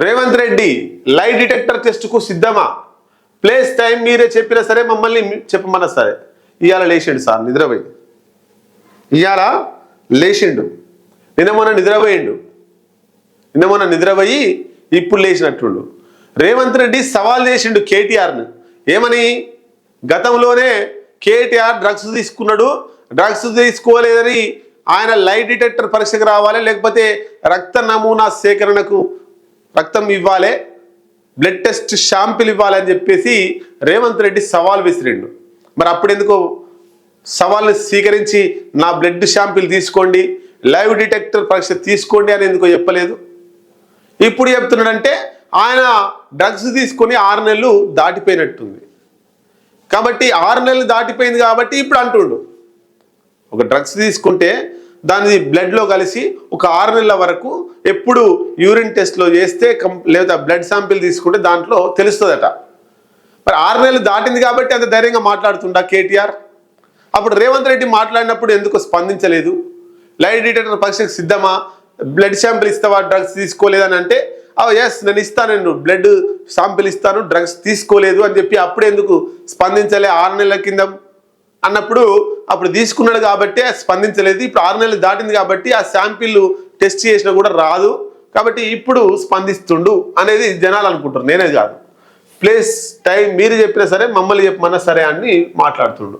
Revanth Reddy lie detector టెస్ట్కు సిద్ధమా? Place time మీరే చెప్పినా సరే మమ్మల్ని చెప్పమన్నా సరే. ఇవాళ లేచిండు సార్ నిద్రపోయి ఇవాళ లేచిండు. నిన్న మొన్న నిద్రపోయిండు. నిన్న మొన్న నిద్రపోయి ఇప్పుడు లేచినట్టుండు. రేవంత్ రెడ్డి సవాల్ చేసిండు కేటీఆర్ను. ఏమని? గతంలోనే కేటీఆర్ డ్రగ్స్ తీసుకున్నాడు. డ్రగ్స్ తీసుకోలేదని ఆయన లై డిటెక్టర్ పరీక్షకు రావాలి లేకపోతే రక్త నమూనా సేకరణకు రక్తం ఇవ్వాలి బ్లడ్ టెస్ట్ షాంపిల్ ఇవ్వాలి అని చెప్పేసి రేవంత్ రెడ్డి సవాల్ విసిరిండు. మరి అప్పుడు ఎందుకు సవాల్ని స్వీకరించి నా బ్లడ్ షాంపిల్ తీసుకోండి లైవ్ డిటెక్టర్ పరీక్ష తీసుకోండి అని ఎందుకో చెప్పలేదు? ఇప్పుడు చెప్తున్నాడంటే ఆయన డ్రగ్స్ తీసుకొని ఆరు నెలలు దాటిపోయినట్టుంది. కాబట్టి ఆరు నెలలు దాటిపోయింది కాబట్టి ఇప్పుడు అంటుండు. ఒక డ్రగ్స్ తీసుకుంటే దాని బ్లడ్లో కలిసి ఒక ఆరు నెలల వరకు ఎప్పుడు యూరిన్ టెస్ట్లో చేస్తే కం లేదా బ్లడ్ శాంపిల్ తీసుకుంటే దాంట్లో తెలుస్తుందట. మరి ఆరు నెలలు దాటింది కాబట్టి అంత ధైర్యంగా మాట్లాడుతుండా కేటీఆర్? అప్పుడు రేవంత్ రెడ్డి మాట్లాడినప్పుడు ఎందుకు స్పందించలేదు? లైట్ డిటెక్టర్ పరీక్షకు సిద్ధమా? బ్లడ్ శాంపిల్ ఇస్తావా? డ్రగ్స్ తీసుకోలేదని అంటే ఎస్ నేను ఇస్తాను నేను బ్లడ్ శాంపిల్ ఇస్తాను డ్రగ్స్ తీసుకోలేదు అని చెప్పి అప్పుడు ఎందుకు స్పందించలే? ఆరు నెలల కింద అన్నప్పుడు అప్పుడు తీసుకున్నాడు కాబట్టి స్పందించలేదు. ఇప్పుడు ఆరు నెలలు దాటింది కాబట్టి ఆ శాంపిల్ టెస్ట్ చేసినా కూడా రాదు. కాబట్టి ఇప్పుడు స్పందిస్తుండు అనేది జనాలు అనుకుంటారు నేనే కాదు. ప్లేస్ టైం మీరు చెప్పినా సరే మమ్మల్ని చెప్పమన్నా సరే అని మాట్లాడుతుండు.